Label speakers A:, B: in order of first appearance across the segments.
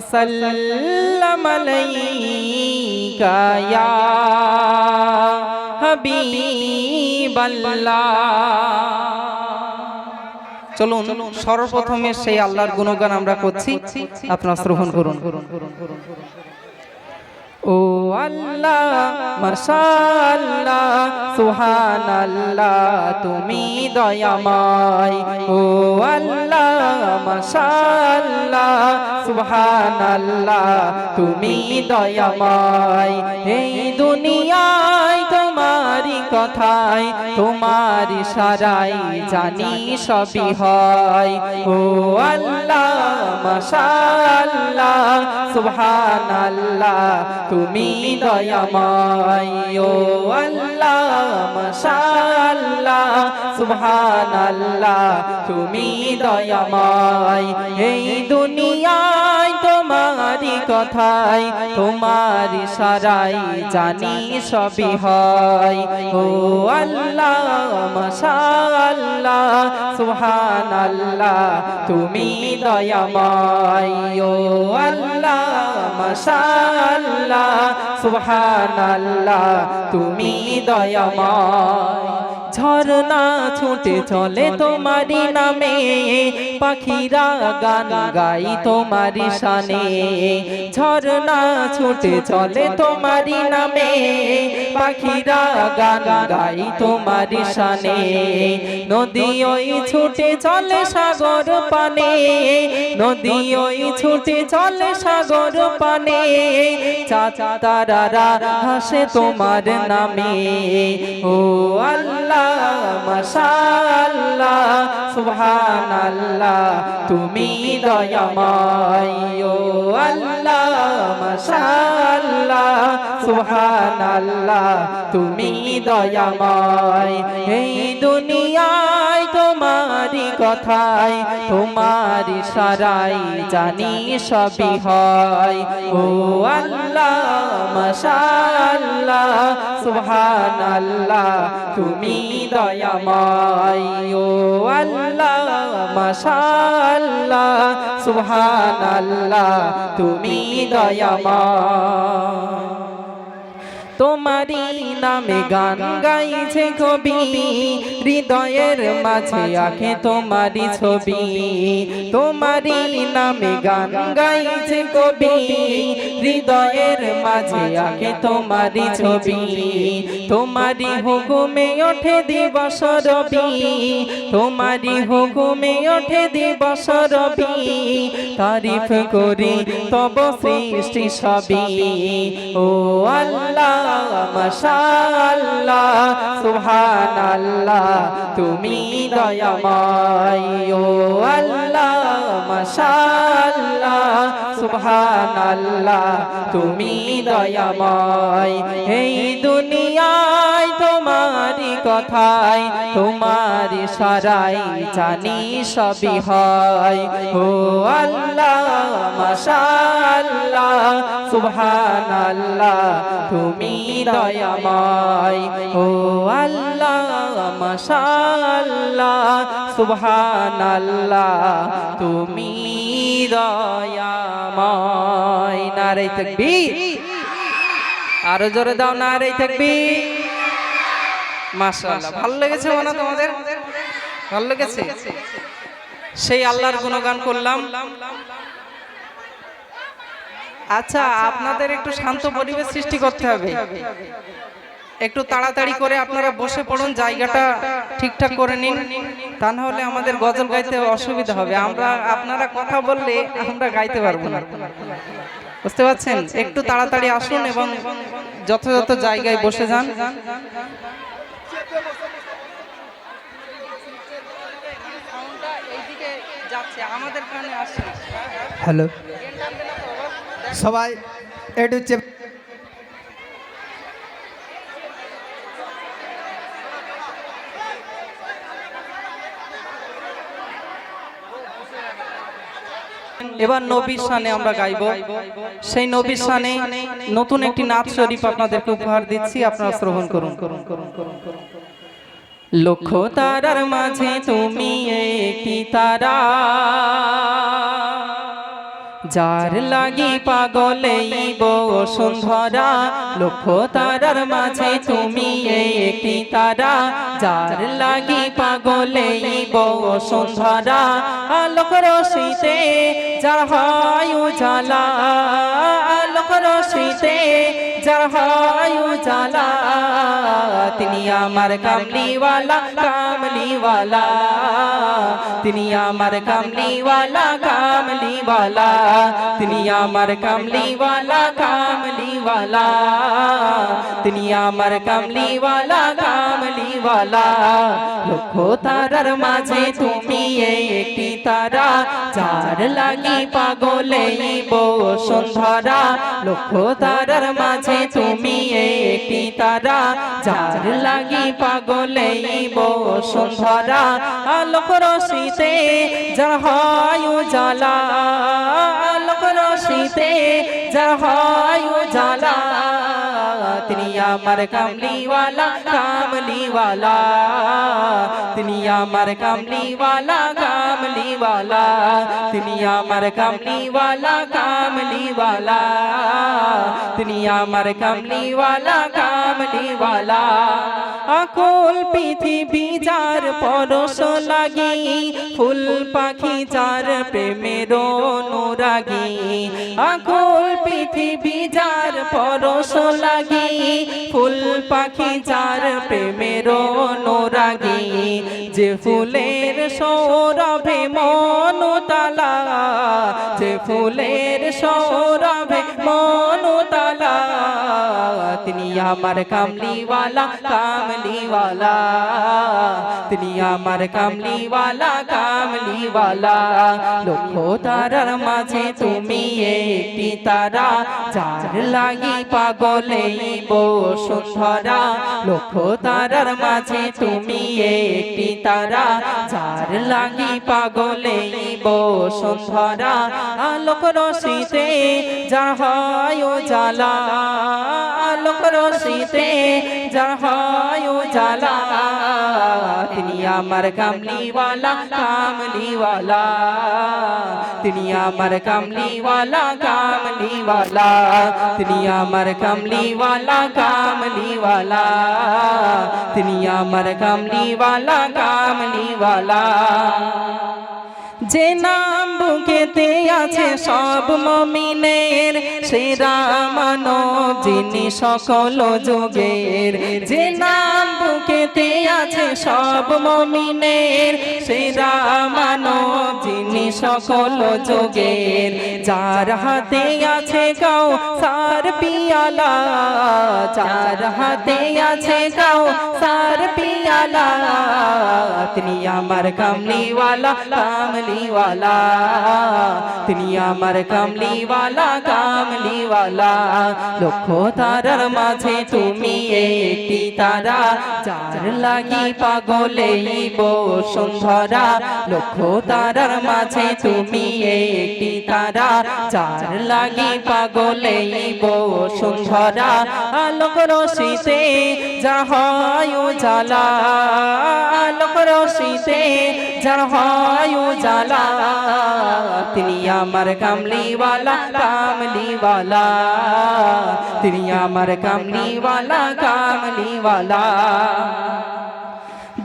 A: وسلم عليك يا حبيب الله চলুন সর্বপ্রথমে সেই আল্লাহর গুণগান আমরা করছি আপনারা শ্রবণ করুন ও আল্লাহ মাশাআল্লাহ সুবহানাল্লাহ তুমি দয়াময় ও আল্লাহ মাশাআল্লাহ সুবহানাল্লাহ তুমি দয়াময়। এই দুনিয়ায় তোমারি কথায় তোমারি সারাই জানি সবই হয়। ও আল্লাহ, মাশাআল্লাহ, সুবহানাল্লাহ, তুমি দয়াময়। ও আল্লাহ, মাশাআল্লাহ, সুবহানাল্লাহ, তুমি দয়াময়। এই দুনিয়ায় তোমারি কথাই তোমারি সারাই জানি সবই হয়। ও আল্লাহ মশাল্লাহ সুহান আল্লাহ তুমি দয়াময়। ও আল্লাহ, মাশাআল্লাহ, সুবহানাল্লাহ, তুমি দয়াময়। ঝরনা ছুটে চলে তোমারি নামে। পাখিরা গান গাই তোমারি শানে। ঝরনা ছুটে চলে তোমারি নামে। পাখিরা গান গাই তোমারি শানে। নদী ওই ছুটে চলে সাগর পানে। নদী ওই ছুটে চলে সাগর পানে। চাচা তারারা হাসে তোমার নামে। ও আল্লাহ মাশাআল্লাহ, সুবহানাল্লাহ, তুমি দয়াময়, ও আল্লাহ, মাশাআল্লাহ, সুবহানাল্লাহ, তুমি দয়াময়। এই দুনিয়ায় তোমারি কথায় তোমারি সারাই জানি সবই হয়। ও আল্লাহ, মাশাআল্লাহ, সুবহানাল্লাহ, তুমি দয়াময় ও আল্লাহ মাশাআল্লাহ সুবহানাল্লাহ তুমি তোমারি নামে গান গাইছে কবি। হৃদয়ের মাঝে আঁকে তোমারি ছবি। তোমারি নামে গান গাইছে কবি। হৃদয়ের মাঝে আঁকে তোমারি ছবি। তোমারি হুকুমে ওঠে দিবস রবি। তোমারি হুকুমে ওঠে দিবস রবি। তারিফ করি তব সৃষ্টি সবই। ও আল্লাহ। মাশাআল্লাহ সুবহানাল্লাহ তুমি দয়াময় ও আল্লাহ মাশাআল্লাহ সুবহানাল্লাহ তুমি দয়াময়। এই দুনিয়ায় কথায় তোমারি সারাই জানি সবই হয়। ও আল্লাহ মশাল্লাহ মাশাআল্লাহ, সুবহানাল্লাহ, তুমি দয়াময়। ও আল্লাহ মশাল্লাহ মাশাআল্লাহ, সুবহানাল্লাহ, তুমি দয়াময়। নারে তাকবীর। আরও জোরে দাও নারে তাকবীর। মাশাআল্লাহ। ভালো লেগেছে মনে তোমাদের ভালো লেগেছে? সেই আল্লাহর গুণগান করলাম। আচ্ছা আপনাদের একটু শান্ত পরিবেশ সৃষ্টি করতে হবে। একটু তাড়াতাড়ি করে আপনারা বসে পড়ুন জায়গাটা ঠিকঠাক করে নিন। তা না হলে আমাদের গজল গাইতে অসুবিধা হবে। আমরা আপনারা কথা বললে আমরা গাইতে পারব না। বুঝতে পারছেন? একটু তাড়াতাড়ি আসুন এবং যথাযথ জায়গায় বসে যান।
B: হ্যালো। সবাই একটু চেপ
A: এবার নবীর শানে আমরা গাইব। সেই নবীর শানে নতুন একটি নাচ শরীফ আপনাদেরকে উপহার দিচ্ছি আপনারা শ্রবণ করুন করুন করুন করুন করুন। লক্ষ তারার মাঝে তুমি একটি তারা। যার লাগি পাগলেই বসুন্ধরা লক্ষ তারার মাঝে তুমি একটি তারা। যার লাগি পাগলেই বসুন্ধরা আলোক রশিতে যার হয় উজালা। আলোক রশিতে যার হয় উজালা তিনি আমার কামলিওয়ালা কামলিওয়ালা তিনি আমার কামলিওয়ালা কামলিওয়ালা তিনি আমার কামলিওয়ালা কামলিওয়ালা, তিনি আমার কামলিওয়ালা কামলিওয়ালা। লক্ষ তারার মাঝে তুমি একটি তারা, যার লাগি পাগলে বসুন্ধরা। লক্ষ তারার মাঝে তুমি একটি তারা, যার লাগি পাগলে বসুন্ধরা। আলোক রশিতে যার হয় উজালা, আলোক রশিতে জাহায় জালা যার হয় উজালা তিনি আমার কামলিওয়ালা কামলিওয়ালা তিনি আমার কামলিওয়ালা কামলিওয়ালা তিনি আমার কামলিওয়ালা কামলিওয়ালা তিনি আমার কামলিওয়ালা কামলিওয়ালা আকুল পৃথিবী যার পরশ লাগি ফুল পাখি যার প্রেমের অনুরাগী আকুল পৃথিবী যার পরশ লাগি ফুল পাখি যার প্রেমের অনুরাগী, যে ফুলের সৌরভে মনুতালা, যে ফুলের সৌরভে মনুতালা, তিনি আমার কামলিওয়ালা কামলিওয়ালা, তিনি আমার কামলিওয়ালা কামলিওয়ালা। লক্ষ তারার মাঝে তুমি একটি তারা, যার লাগি পাগলে বসুন্ধরা লক্ষ তারার মাঝে তুমি একটি তারা। যার লাগি পাগলে বসুন্ধরা আলোক রশিতে যা হয় জ্বালা। আলোক রশিতে যা হয় জালা তিনি আমার কামলিওয়ালা কামলিওয়ালা তিনি আমার কামলিওয়ালা কামলিওয়ালা তিনি আমার কামলিওয়ালা কামলিওয়ালা তিনি আমার কামলিওয়ালা কামলিওয়ালা যে নাম বুকেতে আছে সব মমিনের সেরা রামানো যিনি সকল যোগের যে নাম বুকেতে আছে সব মমিনের। সেরা মানব যিনি সকল যুগের। যার হাতে আছে গাও সার পিয়ালা, যার হাতে আছে গাও সার পিয়ালা, তিনি আমার কামলিওয়ালা কামলিওয়ালা। তিনি আমার কামলিওয়ালা কামলিওয়ালা। লক্ষ তারার মাঝে তুমি একটি তারা যার লাগি পাগলে বসুন্ধরা লক্ষ তারার মাঝে তুমি একটি তারা। যার লাগি পাগলে বসুন্ধরা আলোক রশিতে যা হয় জালা আলোক রশিতে যা হয় জালা তিনি আমার কামলিওয়ালা কামলিওয়ালা। তিনি আমার কামলিওয়ালা কামলিওয়ালা।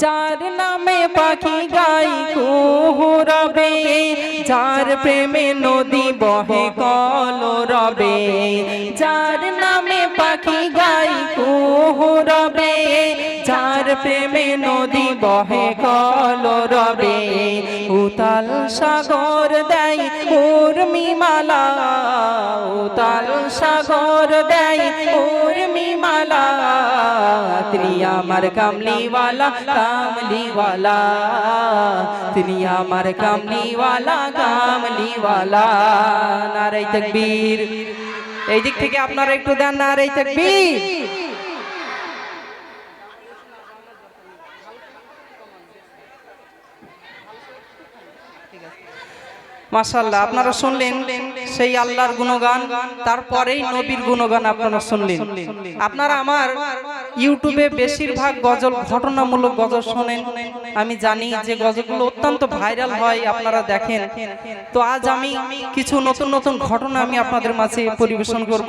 A: যার নামে পাখি গাই কুহু রবে যার প্রেমে নদী বহে কল রবে যার নামে পাখি গাই কুহু রবে যার প্রেমে নদী বহে কল রবে, উতাল সাগর দেয় উর্মিমালা, উতাল সাগর দেয় উর্মিমালা, তিনি আমার কামলিওয়ালা কামলিওয়ালা, তিনি আমার কামলিওয়ালা কামলিওয়ালা। নারাই তাকবীর। এই দিক থেকে আপনারা একটু দেন নারাই তাকবীর। মাশাল্লাহ আপনারা শুনলেন সেই আল্লাহর গুণগান, তারপরেই নবীর গুণগান আপনারা শুনলেন। আপনারা আমার ইউটিউবে বেশিরভাগ গজল, ঘটনামূলক গজল শোনেন। আমি জানি যে গজলগুলো অত্যন্ত ভাইরাল হয়, আপনারা দেখেন। তো আজ আমি কিছু নতুন নতুন ঘটনা আমি আপনাদের মাঝে পরিবেশন করব।